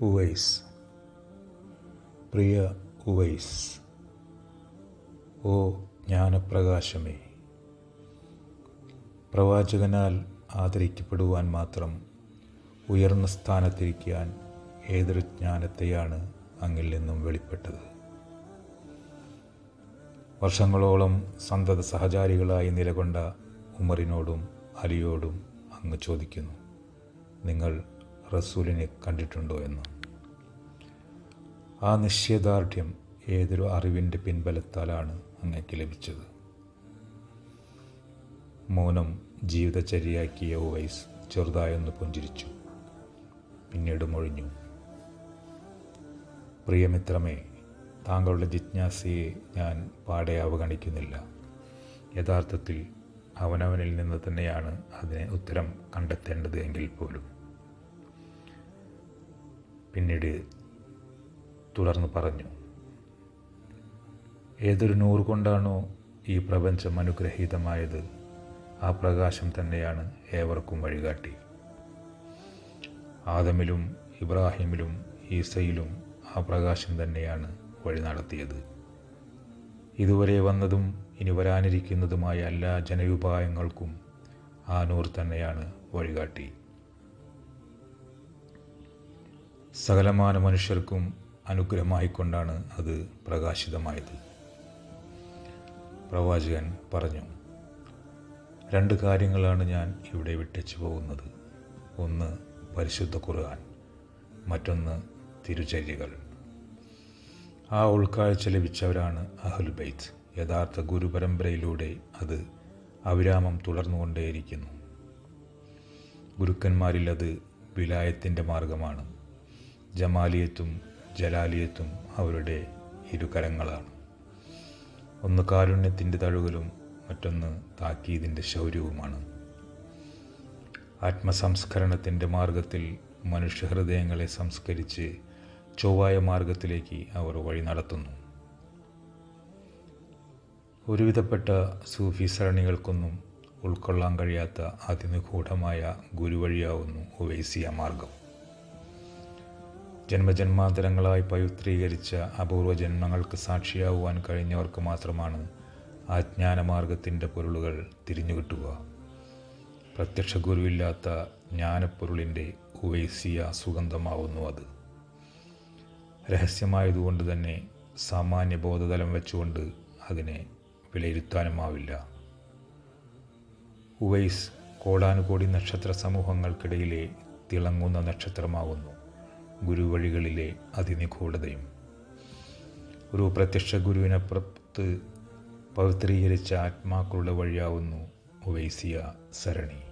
ഉവൈസ് പ്രിയ ഉവൈസ് ഓ ജ്ഞാനപ്രകാശമേ. പ്രവാചകനാൽ ആദരിക്കപ്പെടുവാൻ മാത്രം ഉയർന്ന സ്ഥാനത്തിരിക്കാൻ ഏതൊരു ജ്ഞാനത്തെയാണ് അങ്ങിൽ നിന്നും വെളിപ്പെട്ടത്? വർഷങ്ങളോളം സന്തത സഹചാരികളായി നിലകൊണ്ട ഉമറിനോടും അലിയോടും അങ്ങ് ചോദിക്കുന്നു നിങ്ങൾ റസൂലിനെ കണ്ടിട്ടുണ്ടോ എന്ന്. ആ നിശ്ചയദാർഢ്യം ഏതൊരു അറിവിന്റെ പിൻബലത്താലാണ് അങ്ങക്ക് ലഭിച്ചത്. മൗനം ജീവിതചര്യയാക്കിയ വയസ് ചെറുതായൊന്ന് പുഞ്ചിരിച്ചു. പിന്നീട് മൊഴിഞ്ഞു. പ്രിയമിത്രമേ താങ്കളുടെ ജിജ്ഞാസയെ ഞാൻ പാടെ അവഗണിക്കുന്നില്ല. യഥാർത്ഥത്തിൽ അവനവനിൽ നിന്ന് തന്നെയാണ് അതിന് ഉത്തരം കണ്ടെത്തേണ്ടത് എങ്കിൽ പോലും. പിന്നീട് തുടർന്ന് പറഞ്ഞു ഏതൊരു നൂറ് കൊണ്ടാണോ ഈ പ്രപഞ്ചം അനുഗ്രഹീതമായത്? ആ പ്രകാശം തന്നെയാണ് ഏവർക്കും വഴികാട്ടി. ആദമിലും ഇബ്രാഹിമിലും ഈസയിലും ആ പ്രകാശം തന്നെയാണ് വഴി നടത്തിയത്. ഇതുവരെ വന്നതും ഇനി വരാനിരിക്കുന്നതുമായ എല്ലാ ജനവിഭാഗങ്ങൾക്കും ആ നൂർ തന്നെയാണ് വഴികാട്ടി. സകലമാന മനുഷ്യർക്കും അനുഗ്രഹമായിക്കൊണ്ടാണ് അത് പ്രകാശിതമായത്. പ്രവാചകൻ പറഞ്ഞു രണ്ട് കാര്യങ്ങളാണ് ഞാൻ ഇവിടെ വിട്ടച്ചു പോകുന്നത്. ഒന്ന് പരിശുദ്ധ ഖുർആൻ മറ്റൊന്ന് തിരുചര്യകൾ. ആ ഉൾക്കാഴ്ച ലഭിച്ചവരാണ് അഹുൽ ബൈത്ത്. യഥാർത്ഥ ഗുരുപരമ്പരയിലൂടെ അത് അവിരാമം തുടർന്നുകൊണ്ടേയിരിക്കുന്നു. ഗുരുക്കന്മാരിൽ അത് വിലായത്തിന്റെ മാർഗമാണ്. ജമാലിയത്തും ജലാലിയത്തും അവരുടെ ഇരുകരങ്ങളാണ്. ഒന്ന് കാരുണ്യത്തിന്റെ തഴുകലും മറ്റൊന്ന് താക്കീതിന്റെ ശൗര്യവുമാണ്. ആത്മസംസ്കരണത്തിന്റെ മാർഗത്തിൽ മനുഷ്യഹൃദയങ്ങളെ സംസ്കരിച്ച് ചൊവ്വായ മാർഗത്തിലേക്ക് അവർ വഴി നടത്തുന്നു. ഒരുവിധപ്പെട്ട സൂഫി സരണികൾക്കൊന്നും ഉൾക്കൊള്ളാൻ കഴിയാത്ത അതിനിഗൂഢമായ ഗുരുവഴിയാവുന്നു ഒവൈസിയ മാർഗം. ജന്മജന്മാന്തരങ്ങളായി പവിത്രീകരിച്ച അപൂർവ ജന്മങ്ങൾക്ക് സാക്ഷിയാവുവാൻ കഴിഞ്ഞവർക്ക് മാത്രമാണ് ആ ജ്ഞാനമാർഗത്തിന്റെ പൊരുളുകൾ തിരിഞ്ഞുകിട്ടുക. പ്രത്യക്ഷ ഗുരുവില്ലാത്ത ജ്ഞാനപ്പൊരുളിന്റെ ഉവൈസിയ സുഗന്ധമാവുന്നു അത്. രഹസ്യമായതുകൊണ്ട് തന്നെ സാമാന്യ ബോധതലം വെച്ചുകൊണ്ട് അതിനെ വിലയിരുത്താനുമാവില്ല. ഉവൈസ് കോടാനുകോടി നക്ഷത്ര സമൂഹങ്ങൾക്കിടയിലെ തിളങ്ങുന്ന നക്ഷത്രമാവുന്നു. ഗുരുവഴികളിലെ അതിനിഗൂഢതയും. ഒരു പ്രത്യക്ഷ ഗുരുവിനപ്പുറത്ത് പവിത്രീകരിച്ച ആത്മാക്കളുടെ വഴിയാവുന്നു ഉവൈസിയ സരണി.